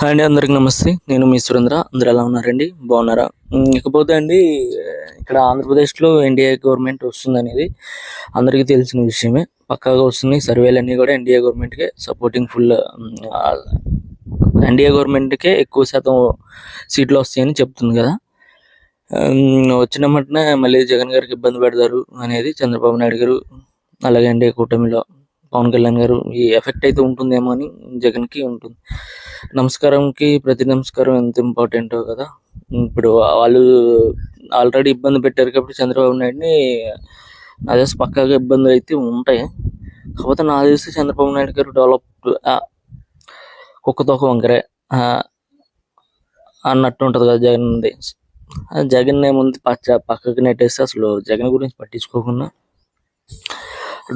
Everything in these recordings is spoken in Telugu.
హాయ్ అండి అందరికి నమస్తే. నేను మీ సురేంద్ర. అందరు ఎలా ఉన్నారండి? బాగున్నారా? ఇకపోతే అండి ఇక్కడ ఆంధ్రప్రదేశ్లో ఎన్డీఏ గవర్నమెంట్ వస్తుంది అనేది అందరికీ తెలిసిన విషయమే. పక్కాగా వస్తుంది. సర్వేలన్నీ కూడా ఎన్డీఏ గవర్నమెంట్కే సపోర్టింగ్ ఫుల్ ఎన్డీఏ గవర్నమెంట్కే ఎక్కువ శాతం సీట్లు వస్తాయని చెప్తుంది కదా. వచ్చిన మటునే మళ్ళీ జగన్ గారికి ఇబ్బంది పెడతారు అనేది చంద్రబాబు నాయుడు గారు అలాగే ఎన్డీఏ కూటమిలో పవన్ కళ్యాణ్ గారు ఈ ఎఫెక్ట్ అయితే ఉంటుందేమో అని జగన్కి ఉంటుంది. నమస్కారంకి ప్రతి నమస్కారం ఎంత ఇంపార్టెంటో కదా. ఇప్పుడు వాళ్ళు ఆల్రెడీ ఇబ్బంది పెట్టారు కాబట్టి చంద్రబాబు నాయుడిని నా తెలిసి పక్కాగా ఇబ్బందులు అయితే ఉంటాయి. కాకపోతే నా తెలిసి చంద్రబాబు నాయుడు గారు డెవలప్ కుక్కతోక వంకరే అన్నట్టు ఉంటుంది కదా జగన్ ఉంది ఆ జగన్ ఏముంది? పచ్చ పక్కకి నెట్టేస్తే అసలు జగన్ గురించి పట్టించుకోకుండా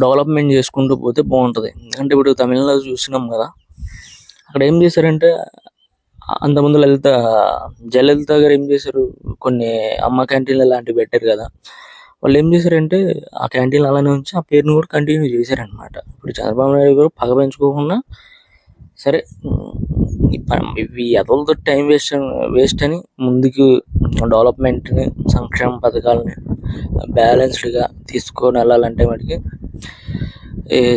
డెవలప్మెంట్ చేసుకుంటూ పోతే బాగుంటుంది. ఎందుకంటే ఇప్పుడు తమిళనాడు చూసినాం కదా. అక్కడ ఏం చేశారంటే అంతకుముందు లలిత జయలలిత గారు ఏం చేశారు? కొన్ని అమ్మ క్యాంటీన్లు లాంటివి పెట్టారు కదా. వాళ్ళు ఏం చేశారంటే ఆ క్యాంటీన్లు అలానే ఉంచి ఆ పేరుని కూడా కంటిన్యూ చేశారనమాట ఇప్పుడు చంద్రబాబు నాయుడు గారు పగ పెంచుకోకుండా సరే ఇవి ఎదలతో టైం వేస్ట్ వేస్ట్ అని ముందుకు డెవలప్మెంట్ని సంక్షేమ పథకాలని బ్యాలెన్స్డ్గా తీసుకొని వెళ్ళాలంటే మటుకి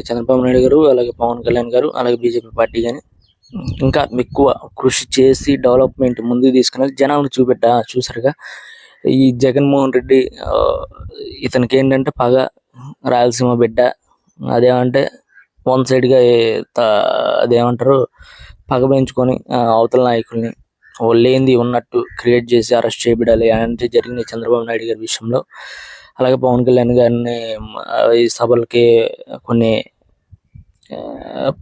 చంద్రబాబు నాయుడు గారు అలాగే పవన్ కళ్యాణ్ గారు అలాగే బీజేపీ పార్టీ కానీ ఇంకా ఎక్కువ కృషి చేసి డెవలప్మెంట్ ముందుకు తీసుకుని జనాలను చూపెట్ట చూసారుగా ఈ జగన్మోహన్ రెడ్డి ఇతనికి ఏంటంటే పగ రాయలసీమ బిడ్డ. అదేమంటే వన్ సైడ్గా అదేమంటారు పగ పెంచుకొని అవతల నాయకుల్ని లేనిది ఉన్నట్టు క్రియేట్ చేసి అరెస్ట్ చేయబడాలి అంటే జరిగింది చంద్రబాబు నాయుడు గారి విషయంలో. అలాగే పవన్ కళ్యాణ్ గారిని ఈ సభలకి కొన్ని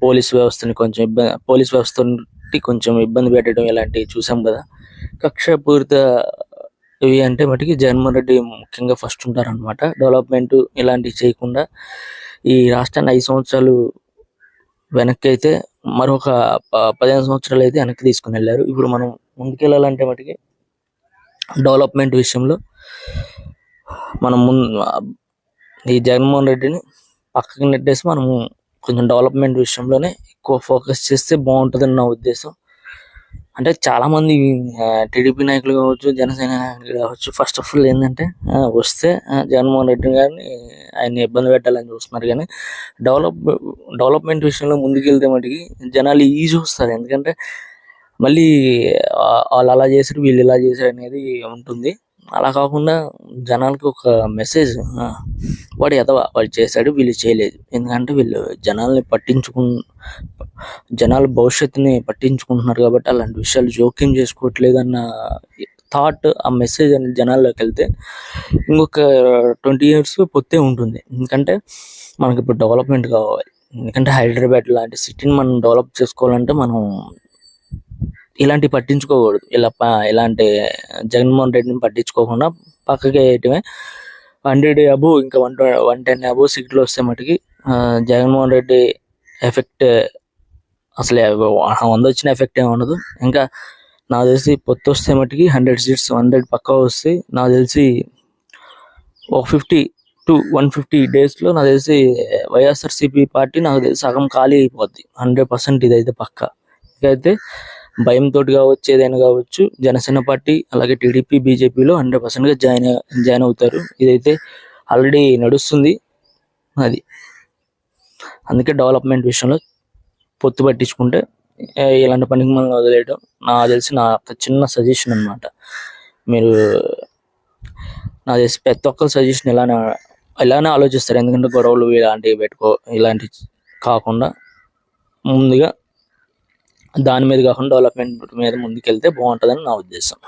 పోలీస్ వ్యవస్థని కొంచెం ఇబ్బంది పోలీస్ వ్యవస్థని కొంచెం ఇబ్బంది పెట్టడం ఇలాంటివి చూసాం కదా. కక్షపూరిత ఇవి అంటే మటుకి జగన్మోహన్ రెడ్డి ముఖ్యంగా ఫస్ట్ ఉంటారనమాట డెవలప్మెంట్ ఇలాంటివి చేయకుండా ఈ రాష్ట్రాన్ని ఐదు సంవత్సరాలు వెనక్కి అయితే మరొక ప- పదిహేను సంవత్సరాలు అయితే వెనక్కి తీసుకుని వెళ్ళారు. ఇప్పుడు మనం ముందుకెళ్ళాలంటే మటుకి డెవలప్మెంట్ విషయంలో మనం ముందు ఈ జగన్మోహన్ రెడ్డిని పక్కకి నెట్టేసి మనము కొంచెం డెవలప్మెంట్ విషయంలోనే ఎక్కువ ఫోకస్ చేస్తే బాగుంటుందని నా ఉద్దేశం. అంటే చాలామంది టీడీపీ నాయకులు కావచ్చు జనసేన నాయకులు కావచ్చు ఫస్ట్ ఆఫ్ ఆల్ ఏంటంటే వస్తే జగన్మోహన్ రెడ్డి గారిని ఆయన్ని ఇబ్బంది పెట్టాలని చూస్తున్నారు. కానీ డెవలప్ డెవలప్మెంట్ విషయంలో ముందుకెళ్తే మటుకి జనాలు ఈజీ వస్తారు. ఎందుకంటే మళ్ళీ వాళ్ళు అలా చేశారు వీళ్ళు ఇలా చేశారు అనేది ఉంటుంది. అలా కాకుండా జనాలకి ఒక మెసేజ్ వాడు ఎదవ వాడు చేశాడు వీళ్ళు చేయలేదు. ఎందుకంటే వీళ్ళు జనాల్ని పట్టించుకు జనాల భవిష్యత్తుని పట్టించుకుంటున్నారు కాబట్టి అలాంటి విషయాలు జోక్యం చేసుకోవట్లేదు అన్న థాట్ ఆ మెసేజ్ అనేది జనాల్లోకి వెళ్తే ఇంకొక ట్వంటీ ఇయర్స్ పొత్తే ఉంటుంది. ఎందుకంటే మనకి ఇప్పుడు డెవలప్మెంట్ కావాలి. ఎందుకంటే హైదరాబాద్ లాంటి సిటీని మనం డెవలప్ చేసుకోవాలంటే మనం ఇలాంటి పట్టించుకోకూడదు. ఇలా ప- ఇలాంటి జగన్మోహన్ రెడ్డిని పట్టించుకోకుండా పక్కకి వేయటమే. హండ్రెడ్ అబు ఇంకా వన్ వన్ టెన్ అబు సీట్లు వస్తే మటుకి జగన్మోహన్ రెడ్డి ఎఫెక్ట్ అసలు ఎవ- వంద వచ్చిన ఎఫెక్ట్ ఏమి ఉండదు. ఇంకా నాకు తెలిసి పొత్తు వస్తే మటుకి హండ్రెడ్ సీట్స్ హండ్రెడ్ పక్కా వస్తే నాకు తెలిసి ఒక ఫిఫ్టీ టు వన్ ఫిఫ్టీ డేస్లో నాకు తెలిసి వైఎస్ఆర్సీపీ పార్టీ నాకు తెలిసి సగం ఖాళీ అయిపోద్ది. హండ్రెడ్ పర్సెంట్ ఇదైతే పక్కా. ఇకైతే భయంతో కావచ్చు ఏదైనా కావచ్చు జనసేన పార్టీ అలాగే టీడీపీ బీజేపీలో హండ్రెడ్ పర్సెంట్గా జాయిన్ జాయిన్ అవుతారు. ఇదైతే ఆల్రెడీ నడుస్తుంది. అది. అందుకే డెవలప్మెంట్ విషయంలో పొత్తు పట్టించుకుంటే ఇలాంటి పనికి మనం వదిలేయడం నాకు తెలిసి నా చిన్న సజెషన్ అన్నమాట. మీరు నాకు తెలిసి ప్రతి ఒక్కరి సజెషన్ ఇలానే ఇలానే ఆలోచిస్తారు. ఎందుకంటే గొడవలు ఇలాంటివి పెట్టుకో ఇలాంటివి కాకుండా ముందుగా దాని మీద కాకుండా డెవలప్మెంట్ మీద ముందుకెళ్తే బాగుంటుందని నా ఉద్దేశం.